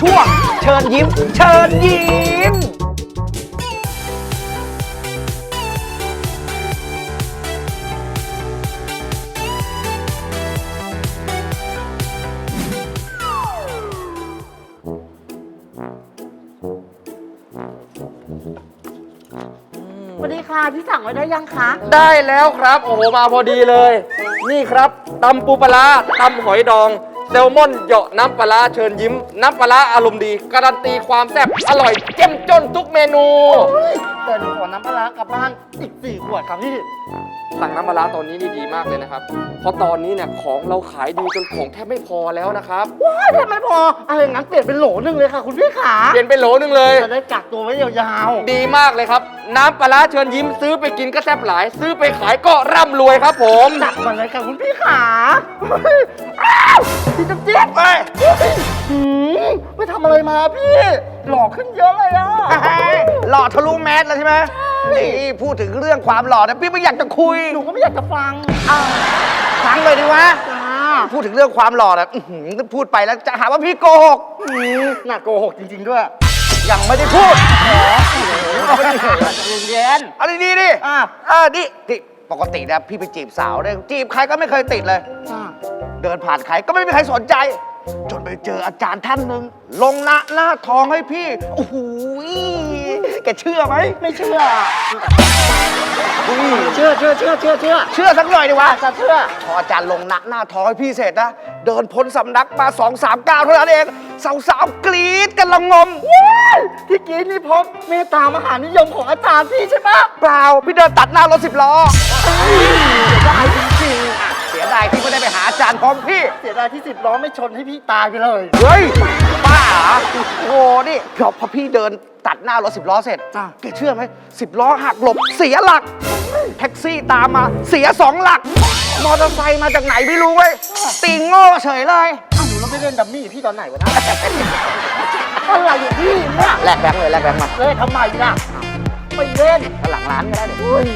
ช่วงเชิญยิ้ม เชิญยิ้ม สวัสดีค่ะพี่สั่งไว้ได้ยังคะได้แล้วครับ โอ้โหมาพอดีเลย นี่ครับตำปูปลาร้าตำหอยดอง แซลมอนเหยาะน้ำปลาร้าเชิญยิ้ม น้ำปลาร้าอารมณ์ดี การันตีความแซ่บอร่อยเจ้มจนทุกเมนู แต่หนูขอน้ำปลาร้ากลับบ้านอีกสี่ขวดครับพี่สั่งน้ำปลาร้าตอนนี้นี่ดีมากเลยนะครับ เพราะตอนนี้เนี่ยของเราขายดีจนของแทบไม่พอแล้วนะครับ ว้ายทำไมพออะไรงั้นเปลี่ยนเป็นโหลหนึ่งเลยค่ะ คุณพี่ขาเปลี่ยนเป็นโหลนึงเลย จะได้กักตัวไว้ยาวดีมากเลยครับ น้ำปลาร้าเชิญยิ้มซื้อไปกินก็แซ่บหลาย ซื้อไปขายก็ร่ำรวยครับผมๆจัดมาเลยค่ะคุณพี่ขาเฮ้ยอ้าวพี่จ๊บจิ๊บไปหืมไปทำอะไรมาพี่ หล่อขึ้นเยอะเลยอะหล่อทะลุแมสแล้วใช่ไหมนี่พูดถึงเรื่องความหล่อนะพี่ไม่อยากจะคุย หนูก็ไม่อยากจะฟังฟังเลยดีวะ จ้าพูดถึงเรื่องความหล่อนะอื้อหือพูดไปแล้วจะหาว่าพี่โกหก หืมน่าโกหกจริง ๆ ด้วย ยังไม่ได้พูดเย็น เอาดีๆดิอะเออดิดิปกตินะพี่ไปจีบสาวเนี่ยจีบใครก็ไม่เคยติดเลยๆจ้าเดินผ่านใครก็ไม่มีใครสนใจ จนไปเจออาจารย์ท่านหนึ่งลงหน้าหน้าทองให้พี่ โอ้โหแกเชื่อไหม ไม่เชื่อ เชื่อเชื่อเชื่อเชื่อเชื่อเชื่อสักหน่อยดีวะจะเชื่อพออาจารย์ลงหน้าหน้าทองให้พี่เสร็จนะ เดินพ้นสำนักมาสองสามก้าวเท่านั้นเอง สาวๆกรี๊ดกันละงมที่กี้นี่พบเมตตามหานิยมของอาจารย์พี่ใช่ปะเปล่า พี่เดินตัดหน้ารถสิบล้อได้จริงเสียดายที่ไม่ได้ไปหาอาจารย์พร้อมพี่ๆเสียดายที่สิบล้อไม่ชนให้พี่ตายไปเลย เฮ้ยป้าเหรอโอ้โหนี่พอพอพี่เดินตัดหน้ารถสิบล้อเสร็จจ้ะแกเชื่อไหมสิบล้อหักหลบเสียหลัก แท็กซี่ตามมาเสียสองหลัก มอเตอร์ไซค์มาจากไหนไม่รู้เว้ยติงโง่เฉยเลยอ้าวหนูเราไม่เล่นดัมมี่พี่ตอนไหนวะนะอะไรอยู่พี่เนี่ยแลกแบงค์เลยแลกแบงค์มาเล่นทำไมล่ะไม่เล่นก็หลังร้านก็ได้เนี่ยอุ้ย